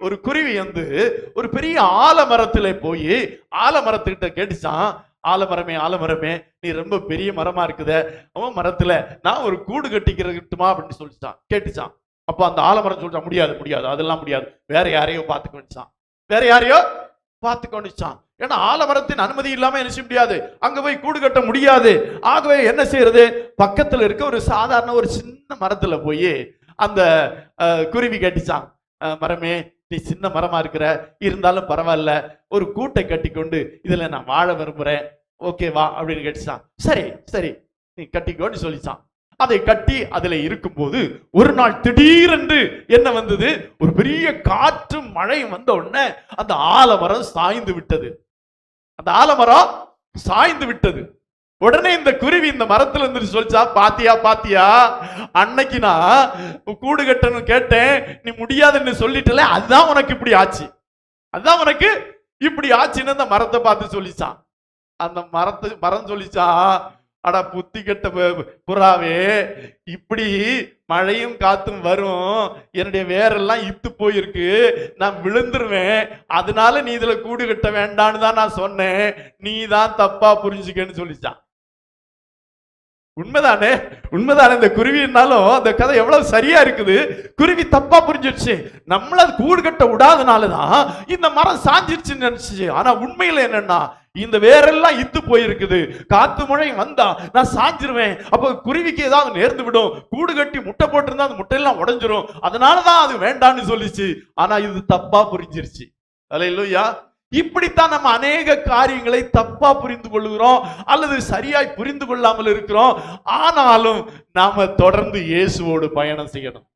ஒரு குருவி வந்து ஒரு பெரிய ஆலமரத்துல போய் ஆலமரத்துக்கிட்ட கேட்டுச்சான் ஆலமரமே ஆலமரமே நீ ரொம்ப பெரிய மரமா இருக்குதே. அவன் மரத்துல நான் ஒரு கூடு கட்டிக்கிறட்டுமா அப்படின்னு சொல்லிச்சான் கேட்டுச்சான் அப்போ அந்த ஆலமரம் சொல்லிட்டான் முடியாது முடியாது அதெல்லாம் முடியாது. வேற யாரையோ பார்த்துக்க வேற யாரையோ பார்த்துக்கொண்டுச்சான் ஏன்னா ஆலமரத்தின் அனுமதி இல்லாம என்ன செய்ய முடியாது? அங்க போய் கூடு கட்ட முடியாது. ஆகவே என்ன செய்யறது? பக்கத்துல இருக்க ஒரு சாதாரண ஒரு சின்ன மரத்துல போய் அந்த அஹ், குருவி கட்டிச்சான் அஹ், மரமே நீ சின்ன மரமா இருக்கிற இருந்தாலும் பரவாயில்ல ஒரு கூட்டை கட்டி கொண்டு இதுல நான் வாழ விரும்புறேன். ஓகேவா அப்படின்னு கேட்டுச்சான் சரி சரி நீ கட்டிக்கோன்னு சொல்லிச்சான் அதை கட்டி அதுல இருக்கும்போது ஒரு நாள் திடீரென்று என்ன வந்தது? ஒரு பெரிய காற்றும் மழையும் வந்த உடனே அந்த ஆலமரம் சாய்ந்து விட்டது. அந்த ஆலமரம் சாய்ந்து விட்டது. உடனே இந்த குருவி இந்த மரத்துல இருந்து சொல்லிச்சா பாத்தியா பாத்தியா அன்னைக்கு நான் கூடு கட்டணும் கேட்டேன். நீ முடியாதுன்னு சொல்லிட்டல அதுதான் உனக்கு இப்படி ஆச்சு. அதுதான் உனக்கு இப்படி ஆச்சுன்னு அந்த மரத்தை பார்த்து சொல்லிச்சான். அந்த மரத்தை மரம் சொல்லிச்சா அட புத்தி கெட்ட புறாவே இப்படி மழையும் காத்தும் வரும். என்னுடைய வேரெல்லாம் இத்து போயிருக்கு. நான் விழுந்துருவேன். அதனால நீ இதுல கூடு கட்ட வேண்டான்னு தான் நான் சொன்னேன். நீ தான் தப்பா புரிஞ்சுக்கன்னு சொல்லிச்சான். உண்மைதானே? உண்மைதானே? இந்த குருவினாலும் அந்த கதை எவ்வளவு சரியா இருக்குது? குருவி தப்பா புரிஞ்சிருச்சு நம்மள அது கூடு கட்ட விடாதனாலதான் இந்த மரம் சாஞ்சிருச்சுன்னு நினைச்சிச்சு ஆனா உண்மையில என்னன்னா இந்த வேரெல்லாம் இத்து போயிருக்குது. காத்து மழை வந்தா நான் சாஞ்சிருவேன். அப்ப குருவிக்கு ஏதாவது நேர்ந்து விடும். கூடு கட்டி முட்டை போட்டிருந்தா அந்த முட்டையெல்லாம் உடஞ்சிரும். அதனாலதான் அது வேண்டான்னு சொல்லிச்சு. ஆனா இது தப்பா புரிஞ்சிருச்சு. அல்லையா இப்படித்தான் நம்ம அநேக காரியங்களை தப்பா புரிந்து கொள்கிறோம் அல்லது சரியாய் புரிந்து கொள்ளாமல் இருக்கிறோம். ஆனாலும் நாம தொடர்ந்து இயேசுவோடு பயணம் செய்யணும்.